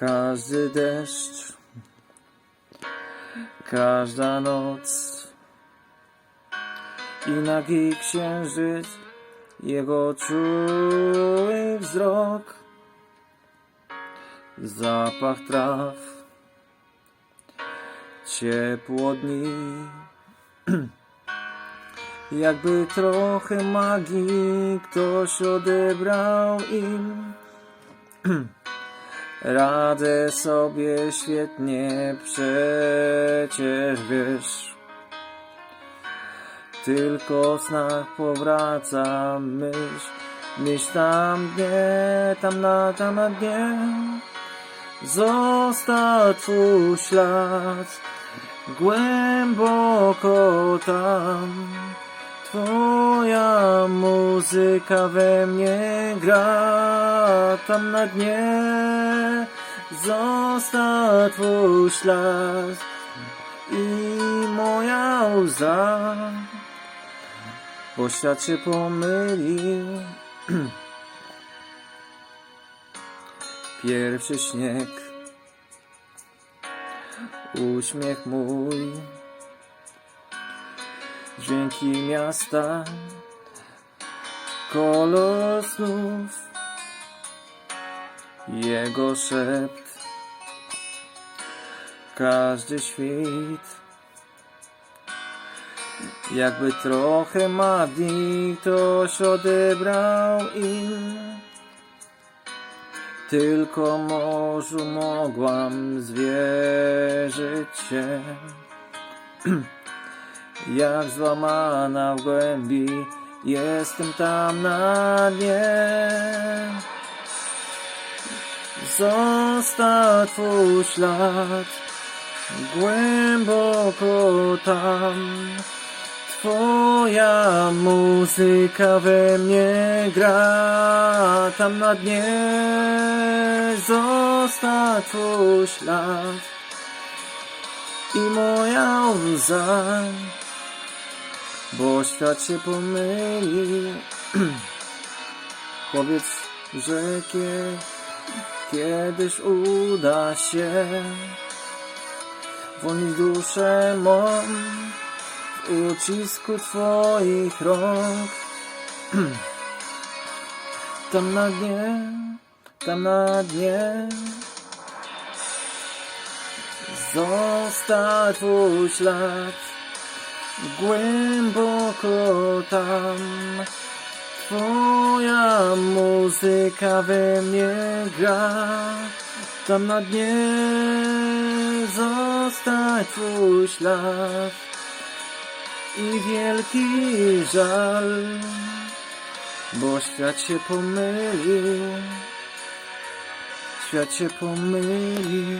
Każdy deszcz, każda noc i nagi księżyc, jego czuły wzrok, zapach traw, ciepło dni. Jakby trochę magii ktoś odebrał im. Radzę sobie świetnie, przecież wiesz. Tylko snach powraca myśl, myśl tam dnie, tam na, tam na dnie. Został twój ślad, głęboko tam. Twoja muzyka we mnie gra tam na dnie. Został twój ślad i moja łza, bo świat się pomylił. Pierwszy śnieg, uśmiech mój dźwięki miasta, kolor snów, jego szept, każdy świt. Jakby trochę magii ktoś odebrał im. Tylko morzu mogłam zwierzyć się. Jak złamana w głębi, jestem tam na dnie. Został twój ślad, głęboko tam. Twoja muzyka we mnie gra, tam na dnie. Został twój ślad i moja łza bo świat się pomylił. Powiedz, że kie, kiedyś uda się wolnić duszę mą w ucisku Twoich rąk. Tam na dnie, tam na dnie został Twój ślad głęboko tam. Twoja muzyka we mnie gra, tam na dnie został twój ślad i wielki żal, bo świat się pomylił, świat się pomylił.